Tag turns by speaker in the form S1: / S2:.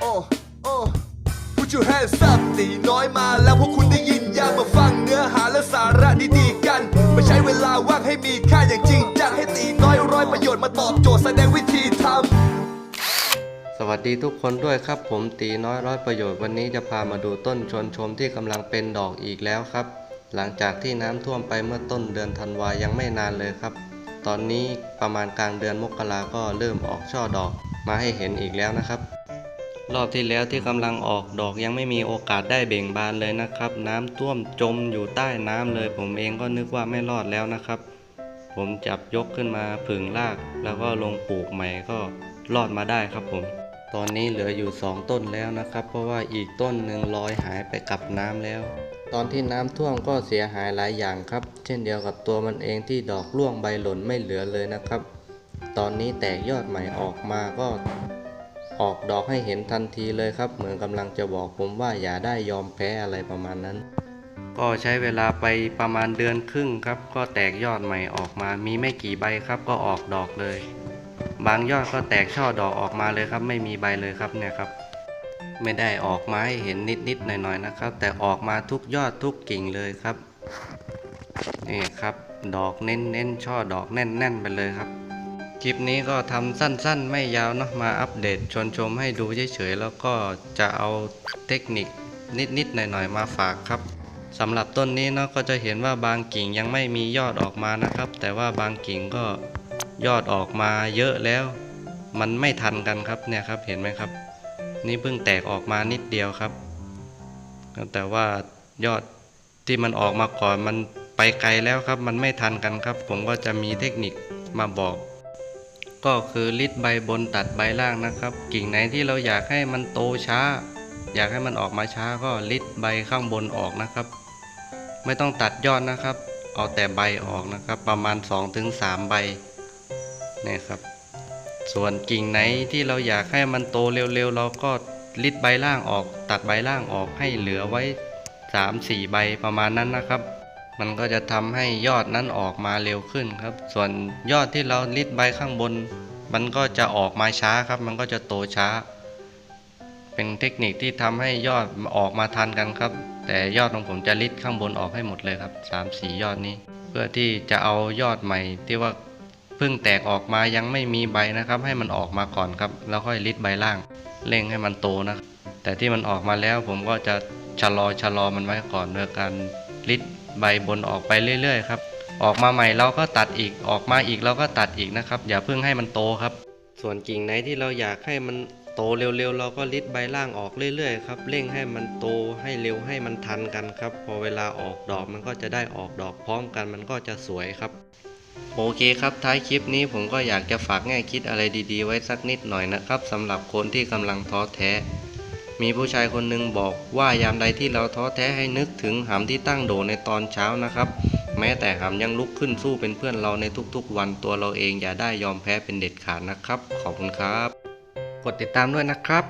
S1: โอ้ โอ้ Put your hands up ตีน้อยมาแล้วพวกคุณได้ยินยังมาฟังเนื้อหาและสาระดีๆกันมาใช้เวลาว่างให้มีค่าอย่างจริงจังให้ตีน้อยร้อยประโยชน์มาตอบโจทย์แสดงวิธีทำ
S2: สวัสดีทุกคนด้วยครับผมตีน้อยร้อยประโยชน์วันนี้จะพามาดูต้นชวนชมที่กำลังเป็นดอกอีกแล้วครับ หลังจากที่น้ำท่วมไปเมื่อต้นเดือนธันวายังไม่นานเลยครับ ตอนนี้ประมาณกลางเดือนมกราก็เริ่มออกช่อดอกมาให้เห็นอีกแล้วนะครับ รอบที่แล้วที่กำลังออกดอกยังไม่มีโอกาสได้เบ่งบานเลยนะครับ น้ำท่วมจมอยู่ใต้น้ำเลย ผมเองก็นึกว่าไม่รอดแล้วนะครับ ผมจับยกขึ้นมาผึ่งราก แล้วก็ลงปลูกใหม่ก็รอดมาได้ครับผม ตอนนี้เหลืออยู่ 2 ต้นแล้วนะครับ เพราะว่าอีกต้นหนึ่งลอยหายไปกับน้ำแล้ว ตอนที่น้ำท่วมก็เสียหายหลายอย่างครับ เช่นเดียวกับตัวมันเองที่ดอกร่วงใบหล่นไม่เหลือเลยนะครับ ตอนนี้แตกยอดใหม่ออกมาก็ออกดอกให้เห็นทันทีเลยครับ เหมือนกำลังจะบอกผมว่าอย่าได้ยอมแพ้อะไรประมาณนั้น ก็ใช้เวลาไปประมาณเดือนครึ่งครับ ก็แตกยอดใหม่ออกมา มีไม่กี่ใบครับ ก็ออกดอกเลย บางยอดก็แตกช่อดอกออกมาเลยครับ ไม่มีใบเลยครับเนี่ยครับ ไม่ได้ออกมาให้เห็นนิดๆหน่อยๆนะครับ แต่ออกมาทุกยอดทุกกิ่งเลยครับนี่ครับดอกเน้นๆช่อดอกแน่น ๆ ไปเลยครับ คลิปนี้ก็ทำสั้นๆ ไม่ยาวเนาะมาอัปเดตชวนชมให้ดูเฉยๆแล้วก็จะเอาเทคนิคนิดๆหน่อยๆมาฝากครับสำหรับต้นนี้เนาะก็จะเห็นว่าบางกิ่งยังไม่มียอดออกมานะครับ แต่ว่าบางกิ่งก็ ยอดออกมาเยอะแล้ว มันไม่ทันกันครับเนี่ยครับเห็นไหมครับ นี่เพิ่งแตกออกมานิดเดียวครับ แต่ว่ายอดที่มันออกมาก่อนมันไปไกลแล้วครับ มันไม่ทันกันครับ ผมก็จะมีเทคนิคมาบอก ก็คือลิดใบบนตัดใบล่างนะครับ กิ่งไหนที่เราอยากให้มันโตช้า อยากให้มันออกมาช้าก็ลิดใบข้างบนออกนะครับ ไม่ต้องตัดยอดนะครับ เอาแต่ใบออกนะครับ ประมาณ 2-3 ใบ นี่ครับ ส่วนกิ่งไหนที่เราอยากให้มันโตเร็วๆ เราก็ลิดใบล่างออก ตัดใบล่างออกให้เหลือไว้ 3-4 ใบประมาณนั้นนะครับ มันก็จะทำให้ยอดนั้นออกมาเร็วขึ้นครับ ส่วนยอดที่เราลิดใบข้างบน มันก็จะออกมาช้าครับ มันก็จะโตช้า เป็นเทคนิคที่ทำให้ยอดออกมาทันกันครับ แต่ยอดของผมจะลิดข้างบนออกให้หมดเลยครับสามสี่ยอดนี้ เพื่อที่จะเอายอดใหม่ที่ว่า พิ่งแตกออกมายังไม่มีใบนะครับ ให้มันออกมาก่อนครับ แล้วค่อยลิดใบล่างเร่งให้มันโตนะครับแต่ที่มันออกมาแล้วผมก็จะชะลอชะลอมันไว้ก่อนโดยการลิดใบบนออกไปเรื่อยๆครับออกมาใหม่เราก็ตัดอีกออกมาอีกเราก็ตัดอีกนะครับ อย่าเพิ่งให้มันโตครับ ส่วนกิ่งไหนที่เราอยากให้มันโตเร็วๆ เราก็ลิดใบล่างออกเรื่อยๆครับเร่งให้มันโตให้เร็วให้มันทันกันครับ พอเวลาออกดอกมันก็จะได้ออกดอกพร้อมกันมันก็จะสวยครับ โอเคครับท้ายคลิปนี้ผมก็อยากจะฝากแง่คิดอะไรดีๆ ไว้สักนิดหน่อยนะครับสำหรับคนที่กำลังท้อแท้ มีผู้ชายคนหนึ่งบอกว่ายามใดที่เราท้อแท้ให้นึกถึงหำที่ตั้งโดในตอนเช้านะครับ แม้แต่หำยังลุกขึ้นสู้เป็นเพื่อนเราในทุกๆ วันตัวเราเองอย่าได้ยอมแพ้เป็นเด็ดขาดนะครับ ขอบคุณครับ กดติดตามด้วยนะครับ